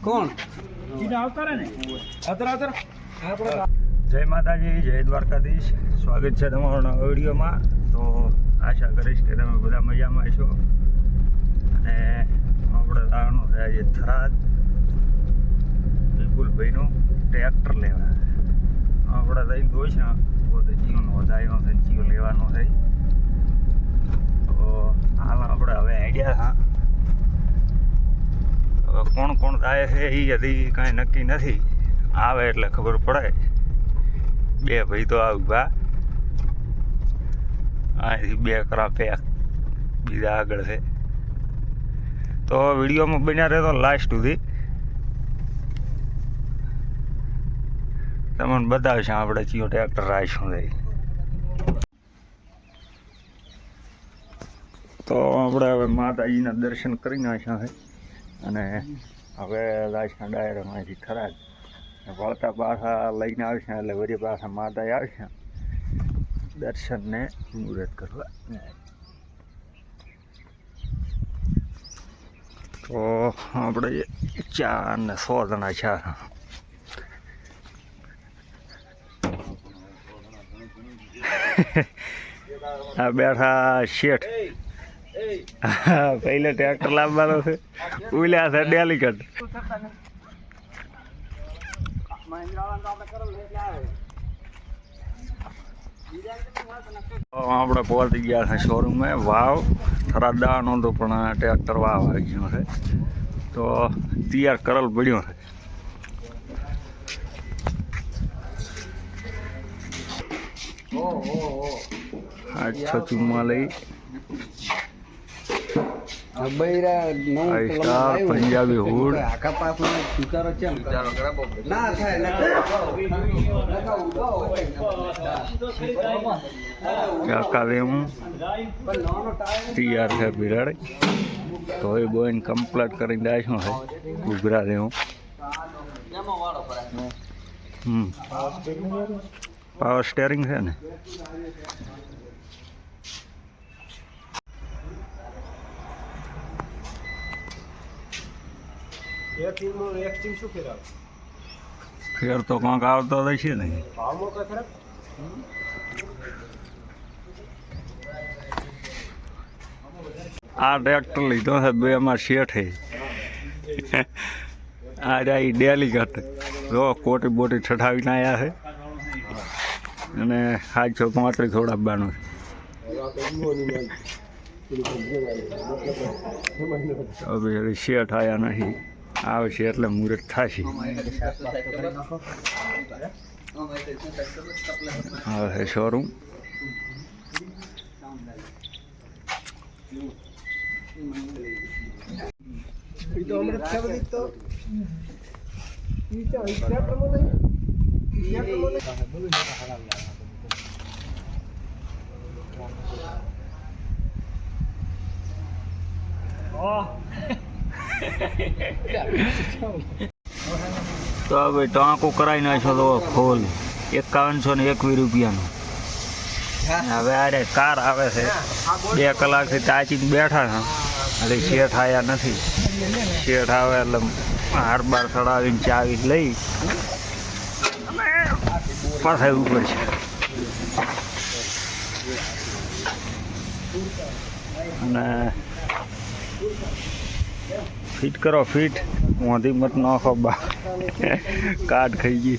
કોણ જય માતાજી, જય દ્વારકાધીશ. સ્વાગત છે તમારો નવા વિડીયોમાં. તો આશા કરીશ કે તમે બધા મજામાં છો અને આપણે લાવવાનું છે આજે થરાદ. વિપુલભાઈનું ટ્રેક્ટર લેવા. આપણે લઈને દોઈશા પોતે જીવનો વધાર્યો છે, જીવ લેવાનો છે. તો હાલ આપણે હવે આઈડિયા હા. હવે કોણ કોણ થાય છે એ હજી કાંઈ નક્કી નથી. આવે એટલે ખબર પડે. બે ભાઈ તો આ ઊભા. અહીંથી બે કરા પેક બીજા આગળ છે. તો વિડીયોમાં બન્યા રહેતો લાસ્ટ સુધી. તમને બતાવશે આપણે ચિયો ટ્રેક્ટર રાખ્યું છે. તો આપણે હવે માતાજીના દર્શન કરી નાખ્યા છે. અને હવે ડાયરેક્ટ અહીંથી ખરાજ વળતા પાછા લઈને આવશે એટલે વળી પાછા માતા આવશે દર્શનને મુહૂર્ત કરવા. તો આપણે ચાર ને સો જણા છે આ બેઠા શેઠ. પહેલે ટ્રેક્ટર લાવવાનો છે. ઉલ્યા છે ડેલિકટ. આપણે પહોંચી ગયા છે શોરૂમે વાવ થરાદાનો તો પણ ટ્રેક્ટર વાવ આવી ગયો છે. તો તૈયાર કરલ પડ્યો છે. આઠસો ચુમ્માલીસ પંજાબી હુડ. દેવું તૈયાર છે બિરાડ. તો એ બોઈને કમ્પ્લીટ કરીને દાશું છે? ઘૂઘરા દેવું હમ. પાવર સ્ટેરિંગ છે ને ફેર તો કંઈક આવતો હશે ને. આ ટ્રેક્ટર લીધો છે બે માં શેઠે. આ ડેલી ઘટ. જો કોટી બોટી ઠઠાવીને આવ્યા છે. અને સાતસો પાંત્રીસ થોડાવાનું છે. હવે હજી શેઠ આવ્યા નહીં. આવશે એટલે મુહૂર્ત થશે. હવે છે શોરૂમ તો. હવે ટાંકો કરાવી નાખ્યો તો ખોલ. એકાવનસો ને એકવીસ રૂપિયાનો. હવે અરે કાર આવે છે. બે કલાકથી તાચી બેઠા છે. એટલે શેઠ આવ્યા નથી. શેઠ આવે એટલે હાર બાર ચડાવીને ચાવી લઈ. પાછા ઉપર છે. અને ફિટ કરો ફિટ. મોંધી મત નાખો બા. કાટ ખાઈ ગઈ.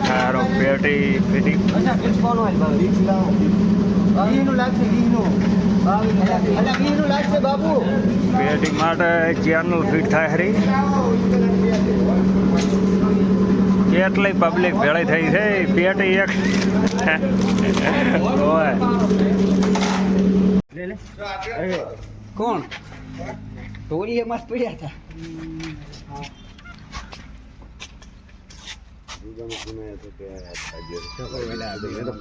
આપણે પેટી પેટી. પેટી માટે ચેનલ ફીટ થાય હરી કેટલી પબ્લિક ભેળી થઈ છે પેટી એક. કોણ? ઢોળીએ મસ્ત પડ્યા હતા.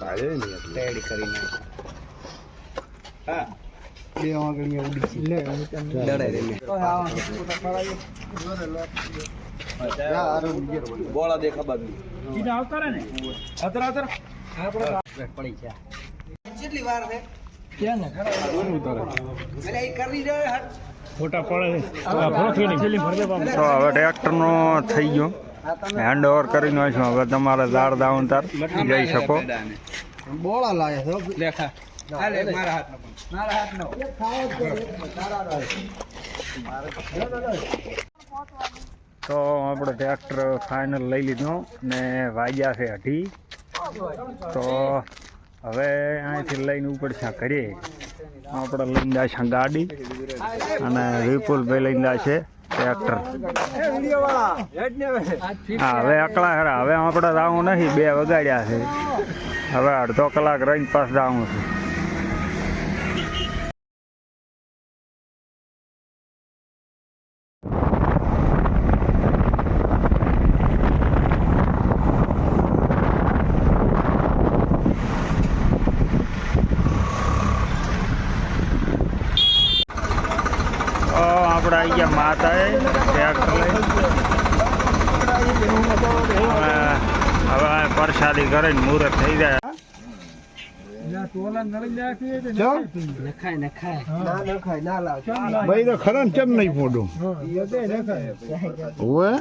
તૈયારી કરીને. બે વાગણીએ ઉડી લે લડાઈ રે બોળા દેખા બાજુ પડી ગયા કેટલી વાર છે? ક્યાં ને? એટલે એ કરી દે હટ તો હવે ટ્રેક્ટરનો થઈ ગયો. હેન્ડ ઓવર કરી નાખ્યું હવે તમારે દાળ દાઉન તાર. જઈ શકો. બોળા લાયા છે લેખા મારા હાથનો મારા હાથનો. તો આપણે ટ્રેક્ટર ફાઇનલ લઈ લીધું ને વાગ્યા છે અઢી. તો હવે અહીંથી લઈને ઉપડશે કરીએ. આપણે લઈને જશે ગાડી. અને વિપુલભાઈ લઈને જશે. ટ્રેક્ટર હા હવે અકળા ખરા હવે આપણે જવું નથી બે વગાડ્યા છે. હવે અડધો કલાક રહીને પાસ જવું છે તો આપણે આવી ગયા માતાએ ટ્રેક્ટર હવે પરસાદી કરીને મુહૂર્ત થઈ જાય. ભાઈ તો ખરા ને નહીં ફોટું ઓવે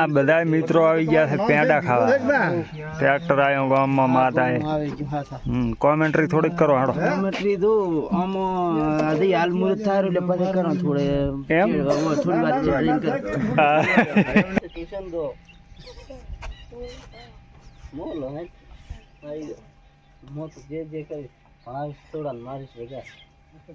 આ બધા મિત્રો આવી ગયા છે પેંડા ખાવા. ટ્રેક્ટર આવ્યો ગામમાં કે કોમેન્ટ્રી થોડીક કરો હાડો. કોમેન્ટ્રી તો આમ હજી હાલ મુરત થાય એટલે પછી કરો થોડે. એમ? થોડી વાત કરો. ટ્યુશન દો મોલો હે આઈ મો જે જે કરી પાંચ થોડા મારીશ ભેગા મને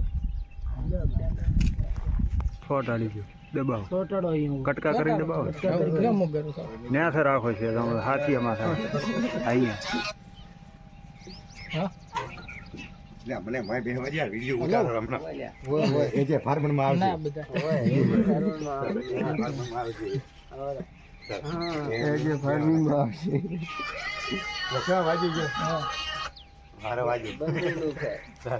ફોટાડી ગયો દબાવો. છોટાડો અહીંયા કટકા કરીને દબાવો. ન્યા છે રાખો છે હાથીયામાં થાય. અહીંયા મને ભાઈ બે હજાર વીડિયો ઉતારો હમણાં. એ જે ફાર્મરમાં આવશે. એ જે ફાર્મિંગ આવશે. લખા વાજી ગયો મારે વાજી. હા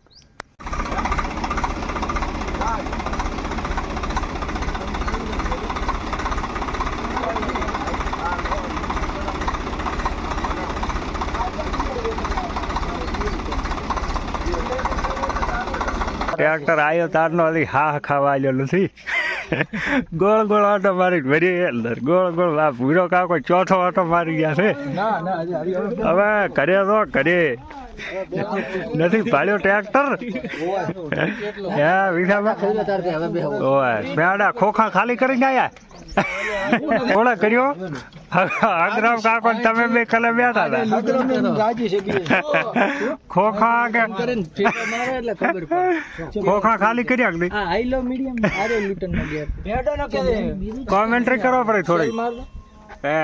ટ્રેક્ટર આવ્યો તારનો હજી હા ખાવા આવ્યો નથી ગોળ ગોળ આટો મારી ભરી અંદર. ગોળ ગોળ આ ભૂરો કાકો ચોથો આટો મારી ગયા છે. હવે કરે તો ઘરે. નથી પાડ્યો ટ્રેક્ટર? હે વિશામાં હવે બે ઓય પેડા ખોખા ખાલી કરીને આયા. થોડા કર્યો? અગ્રમ કાકો તમે બે કલે બેઠા હતા. ખોખા કે ખોખા ખાલી કર્યા કે હા આઈ મીડિયમ આરે લ્યુટન નો ગેર ભેડો નો કે કોમેન્ટ્રી કરવા પડે થોડી હે.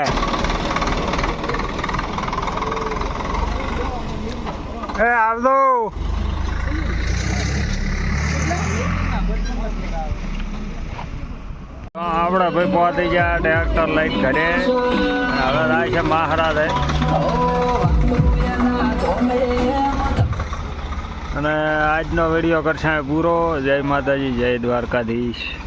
એ, આવજો. આપડે ભાઈ પહોંચી ગયા ટ્રેક્ટર લઈને ઘરે. હવે રાય છે મહારાજ. અને આજનો વીડિયો કરશે પૂરો. જય માતાજી, જય દ્વારકાધીશ.